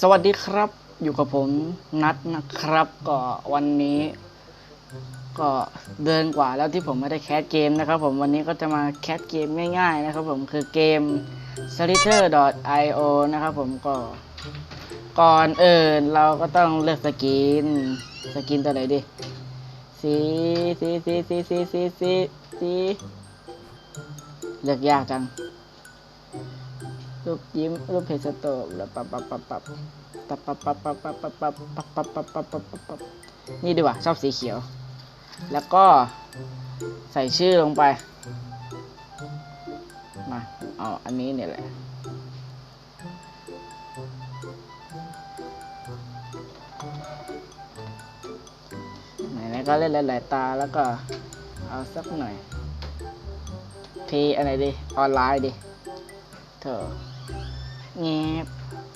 สวัสดีครับ อยู่กับผมนัดนะครับ ก็วันนี้ ก็เดินกว่าแล้วที่ผมไม่ได้แคสเกมนะครับผมวันนี้ก็จะมาแคสเกมง่ายๆนะครับผมคือเกม s l i t e r io นะครับผมก็ก่อนเอื่นเราก็ต้องเลือกสกิน สกินตัวไหนดีสีสีสีสีสีสีสีเลือกยากจัง รูปยิ้มรูปเพจสโตกแล้วปับปับปับปับปับปับปับปับปับปับปับปับปับปับปับปับปับปับนี่ดีกว่าชอบสีเขียว แล้วก็ใส่ชื่อลงไป มาเอาอันนี้เนี่ยแหละไหนๆก็เล่นหลายๆตาแล้วก็เอาสักหน่อย พีอะไรดี ออนไลน์ดิเถอะ เงียบ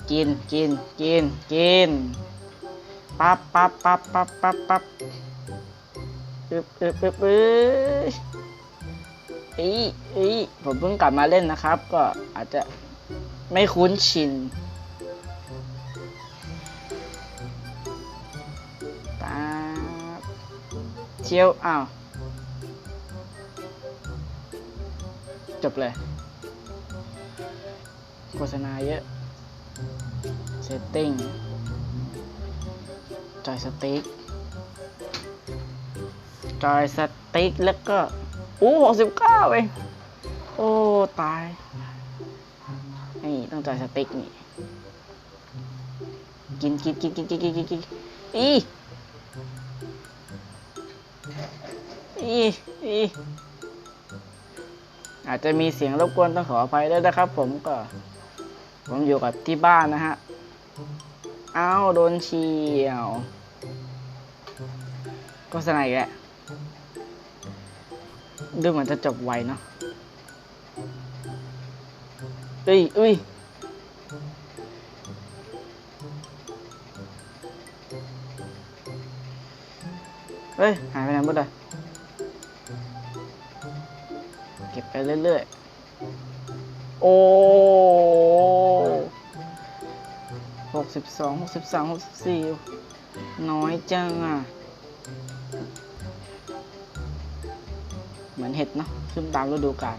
กินกินกินกินปั๊บปั๊บปั๊บปั๊บปั๊บปั๊บอึบอึบอึบอึบอีอีผมเพิ่งกลับมาเล่นนะครับ ก็อาจจะไม่คุ้นชินปั๊บเที่ยวอ้าวจบเลย โฆษณาเยอะ setting จอยสติ๊กจอยสติ๊กแล้วก็ โอ้หกสิบเก้าเองโอ้ ตาย นี่ ต้องจอยสติ๊กนี่ กินกินกินกินกินกินกินกินอีอีอีอาจจะมีเสียงรบกวนต้องขออภัยด้วยนะครับผมก็ ผมอยู่กับที่บ้านนะฮะ อ้าวโดนเฉียวก็สนายแกแล้วดูเหมือนจะจบไวเนาะเอ้ยเอ้ยเฮ้ย หายไปไหนหมดเลยเก็บไปเรื่อยๆ โอ้หกสิบสองหกสิบสามหกสิบสี่น้อยจังอะ เหมือนเห็ดเนาะขึ้นตามฤดูกาล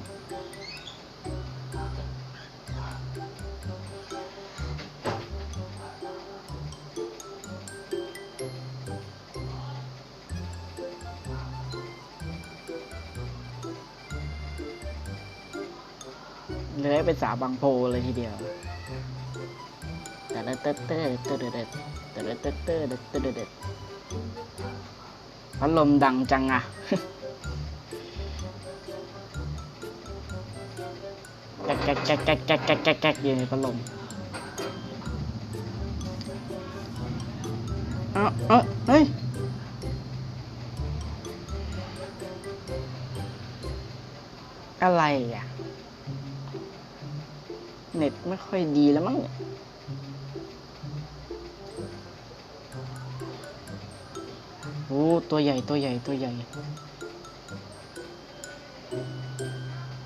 เลื้อยเป็นสาบางโพเลยทีเดียวแต่ละเตอเตอเตอเด็ดแต่ละเตอเตอเด็ดเตอเด็ดพัดลมดังจังอะแก๊กแก๊กแก๊กแก๊กแก๊กแก๊กแก๊กแก๊กอยู่ในพัดลมเอ้าเอ้าเฮ้ยอะไรอะเน็ตไม่ค่อยดีแล้วมั้งเนี่ยโอ้ตัวใหญ่ตัวใหญ่ตัวใหญ่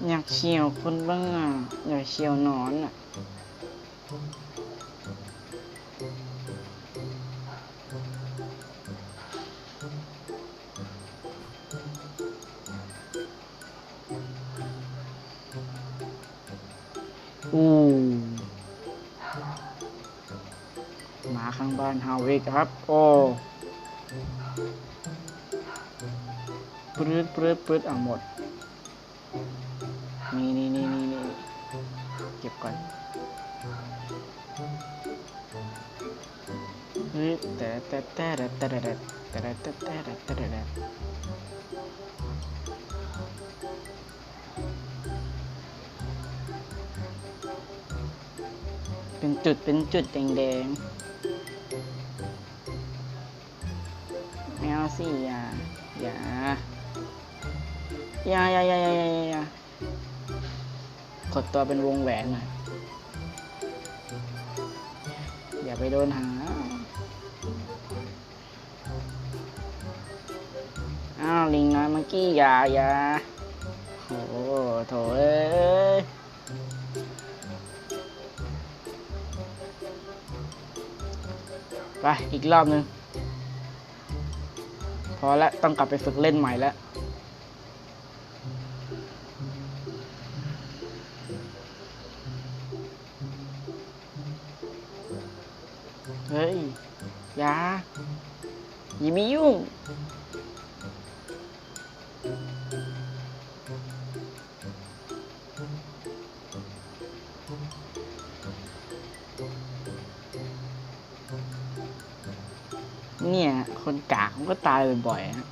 อยากเฉียวคนบ้างอะอยากเฉียวนอนอะ อู้มาข้างบ้านเฮาอีกครับ โอ้ปรืดปรืดปรืดอะหมด นี่นี่นี่นี่นี่เก็บก่อนเฮ้ยแต่แต่แต่แต่แต่แต่แต่แต่แต่แต่แต่ เป็นจุดเป็นจุดแดงๆไม่เอาสิอย่าอย่าอย่าอย่าอย่าอย่าอย่ากดตัวเป็นวงแหวนหน่อยอย่าไปโดนหาอ้าวลิงน้อยเมื่อกี้อย่าอย่าโอ้โถเอ้ อีกรอบหนึ่งพอแล้วต้องกลับไปฝึกเล่นใหม่แล้วเฮ้ย อย่าอย่าไปยุ่ง เนี่ย คนกากมันก็ตายบ่อยๆฮะ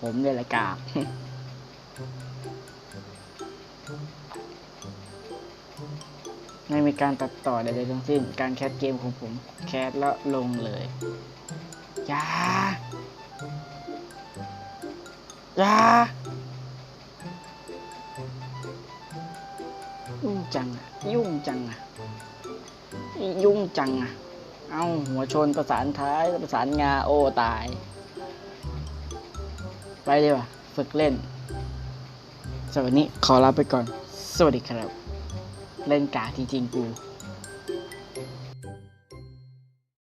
ผมเนี่ยแหละกากไม่มีการตัดต่อใดๆทั้งสิ้น การแคสเกมของผม แคสแล้วลงเลยอย่าอย่ายุ่งจังอะยุ่งจังอะยุ่งจังอะ เอ้าหัวชนประสานท้ายประสานงาโอ้ตาย ไปดีกว่าฝึกเล่นสำหรับวันนี้ขอลาไปก่อน สวัสดีครับ เล่นกาจริงๆกู